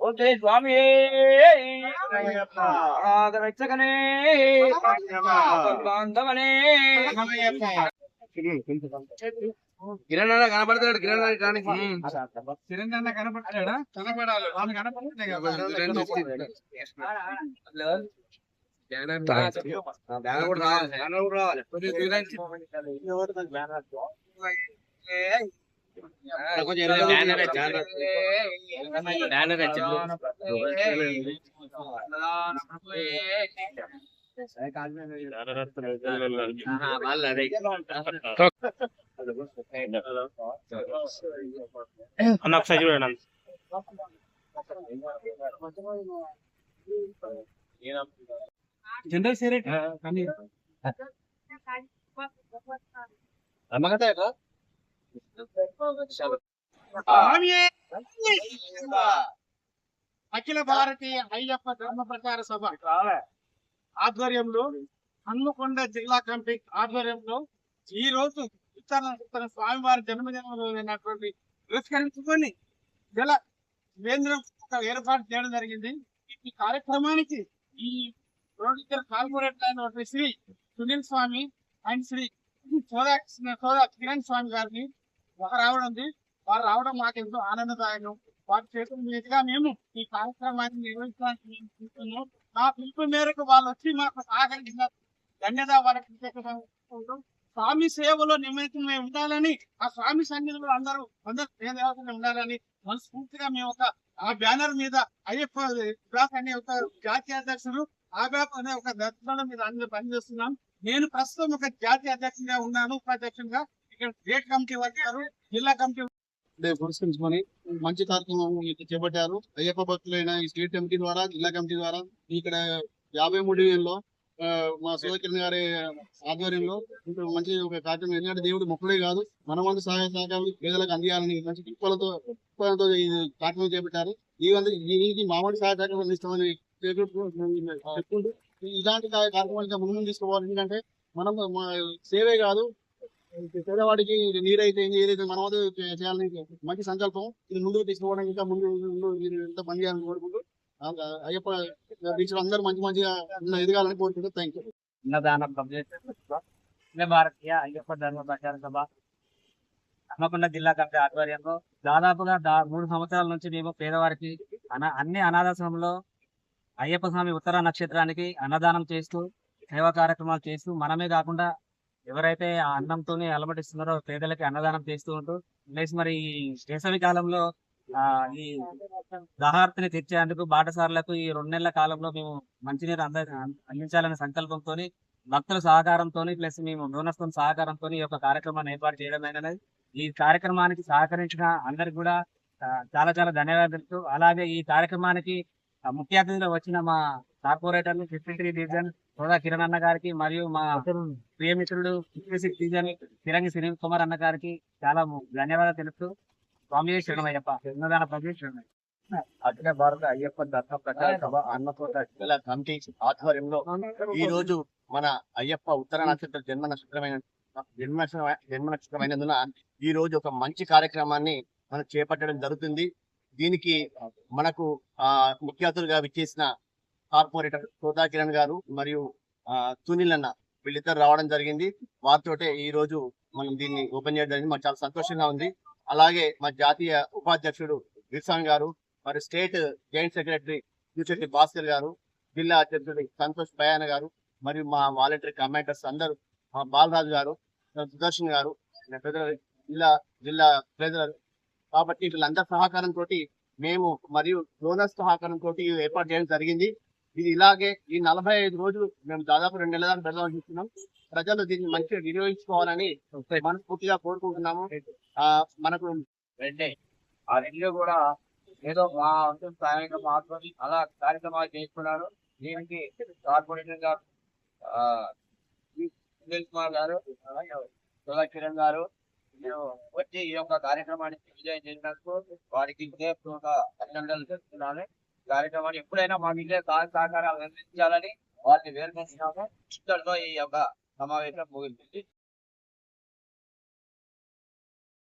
Okay స్వామి రక్షకనే బాంధవనే కిరణ్ కనపడతాడు కిరణ్ కానీ కనపడాలి వాళ్ళు కనపడితే అన్న ఒకసారి చూడండి అన్న. జనరల్ సేరేట్ కానీ అఖిల భారతీయ అయ్యప్ప ధర్మ ప్రచార సభ ఆధ్వర్యంలో హన్మకొండ జిల్లా కమిటీ ఆధ్వర్యంలో ఈ రోజు ఉత్తర ఉత్తర స్వామివారి జన్మదినటువంటి పురస్కరించుకొని జల కేంద్రం ఒక ఏర్పాటు చేయడం జరిగింది. ఈ కార్యక్రమానికి ఈ ప్రొడ్యూసర్ కార్పొరేటర్ అయినటువంటి శ్రీ సునీల్ స్వామి అండ్ శ్రీ సోదా సోదా కిరణ్ స్వామి గారిని రావడం ఉంది. వారు రావడం మాకు ఎంతో ఆనందదాయకం. వారి చేతుల మీదుగా మేము ఈ కార్యక్రమాన్ని నిర్వహించడానికి మేము చూస్తున్నాం. మా పిలుపు మేరకు వాళ్ళు వచ్చి మాకు సహకరించిన ధన్యత వాళ్ళకి స్వామి సేవలో నిమగ్నమై ఉండాలని ఆ స్వామి సన్నిధిలో అందరూ అందరూ దేవతలు ఉండాలని మనస్ఫూర్తిగా మేము ఒక ఆ బ్యానర్ మీద అయ్యప్ప బ్లాక్ అనే ఒక జాతీయ అధ్యక్షుడు ఆబ్యాప్ అనే ఒక దర్శనం మీద అందరూ పనిచేస్తున్నాం. నేను ప్రస్తుతం ఒక జాతీయ అధ్యక్షుడిగా ఉన్నాను ఉపాధ్యక్షుడిగా. ఇక్కడ స్టేట్ కమిటీ వచ్చారు జిల్లా కమిటీ పురస్కరించుకొని మంచి కార్యక్రమం చేపట్టారు. అయ్యప్ప భక్తులైన ఈ స్టేట్ కమిటీ ద్వారా జిల్లా కమిటీ ద్వారా ఇక్కడ యాభై మూడు వేలలో మా శివకిరణ్ గారి ఆధ్వర్యంలో మంచి ఒక కార్యక్రమం ఎందుకంటే దేవుడు మొక్కలే కాదు. మన వంతు సహాయ సహకారాలు పేదలకు అందియాలని మంచి తిప్పలతో తిప్పలతో ఈ కార్యక్రమం చేపట్టారు. ఈ వంతు దీనికి మామూలు సహాయ సహకారం అందిస్తామని చెప్పుకుంటూ ఇలాంటి కార్యక్రమాలు ఇంకా ముందు తీసుకోవాలి. ఎందుకంటే మనం సేవే కాదు. పేదవాడికి నీరైతే ఏదైతే మనం వద్ద చేయాలని మంచి సంకల్పం. ఇది ముందుకు తీసుకోవడానికి ఇంకా ముందు ఎంత పని చేయాలని కోరుకుంటూ అయ్యప్ప టీచర్ అందరూ మంచి మంచిగా ఎదగాలని కోరుకుంటూ థ్యాంక్ యూ అన్నదానం కంప్లీట్ భారతీయ అయ్యప్ప ధర్మ ప్రచార సభ. హన్మకొండ జిల్లా కమిటీ ఆధ్వర్యంలో దాదాపుగా దా- మూడు సంవత్సరాల నుంచి మేము పేదవారికి అన అన్ని అనాథాశ్రమంలో అయ్యప్ప స్వామి ఉత్తర నక్షత్రానికి అన్నదానం చేస్తూ సేవా కార్యక్రమాలు చేస్తూ మనమే కాకుండా ఎవరైతే ఆ అన్నంతోనే అలమటిస్తున్నారో పేదలకి అన్నదానం చేస్తూ ఉంటూ ప్లస్ మరి ఈ వేసవి కాలంలో ఈ దహార్తిని తెచ్చేందుకు బాటసారులకు ఈ రెండు నెలల కాలంలో మేము మంచినీరు అంద అందించాలనే సంకల్పంతో భక్తుల సహకారంతో ప్లస్ మేము డోనర్స్ సహకారంతో ఈ యొక్క కార్యక్రమాన్ని ఏర్పాటు చేయడం అనేది ఈ కార్యక్రమానికి సహకరించిన అందరికి కూడా చాలా చాలా ధన్యవాదాలు అలాగే ఈ కార్యక్రమానికి ముఖ్య అతిథిలో వచ్చిన మా కార్పొరేటర్లు ఫిఫ్టీ త్రీ డివిజన్ సోదా కిరణ్ అన్న గారికి మరియు మా ప్రియమిత్రుడు fifty six division Tirangi Sunil Kumar అన్న గారికి చాలా ధన్యవాదాలు తెలుపుతూ స్వామి శరణమయ్యప్ప శరణదాన ప్రభు శరణయ్య అఖిల భారత అయ్యప్ప దత్త ప్రచార సభ అన్నకోట అఖిల కమిటీ ఆధ్వర్యంలో ఈ రోజు మన అయ్యప్ప ఉత్తర నక్షత్ర జన్మ నక్షత్రమైన జన్మ జన్మ నక్షత్రమైనందున ఈ రోజు ఒక మంచి కార్యక్రమాన్ని మనం చేపట్టడం జరుగుతుంది. దీనికి మనకు ఆ ముఖ్య అతిథులుగా విచ్చేసిన కార్పొరేటర్ సోదా కిరణ్ గారు మరియు ఆ సునీల్ అన్న వీళ్ళిద్దరు రావడం జరిగింది. వారితోటే ఈ రోజు మనం దీన్ని ఓపెన్ చేయడం జరిగింది. మాకు చాలా సంతోషంగా ఉంది. అలాగే మా జాతీయ ఉపాధ్యక్షుడు విర్సాంగ్ గారు మరి స్టేట్ జాయింట్ సెక్రటరీ యూచెట్టి భాస్కర్ గారు జిల్లా అధ్యక్షుడు సంతోష్ పయాన గారు మరియు మా వాలంటరీ కమాండర్స్ అందరూ మా బాలరాజు గారు సుదర్శన్ గారు జిల్లా జిల్లా ట్రెజరర్ కాబట్టి వీళ్ళందరి సహకారంతో మేము మరియు డోనర్స్ సహకారంతో ఏర్పాటు చేయడం జరిగింది. ఇది ఇలాగే ఈ నలభై ఐదు రోజులు మేము దాదాపు రెండు నెలల దాకా పెడదామని చూస్తున్నాం. ప్రజలు దీన్ని మంచిగా వినియోగించుకోవాలని మనస్ఫూర్తిగా కోరుకుంటున్నాము. మనకు మనకు ఆ రెండు కూడా ఏదో మా అంశం సహాయంగా మాత్రం అలా కార్యక్రమాలు చేసుకున్నారు దీనికి కార్పొరేటర్ గారు సునీల్ కుమార్ గారు అలాగే కిరణ్ గారు వచ్చి ఈ యొక్క కార్యక్రమాన్ని విజయం చేసినందుకు వారికి హృదయపూర్వక అభినందనలు తెలుస్తున్నాను కార్యక్రమాన్ని ఎప్పుడైనా మా విజయ సహకారాలు అందించాలని వారిని వేడుకుంటున్నాము. ఇక్కడితో ఈ యొక్క సమావేశం ముగించింది.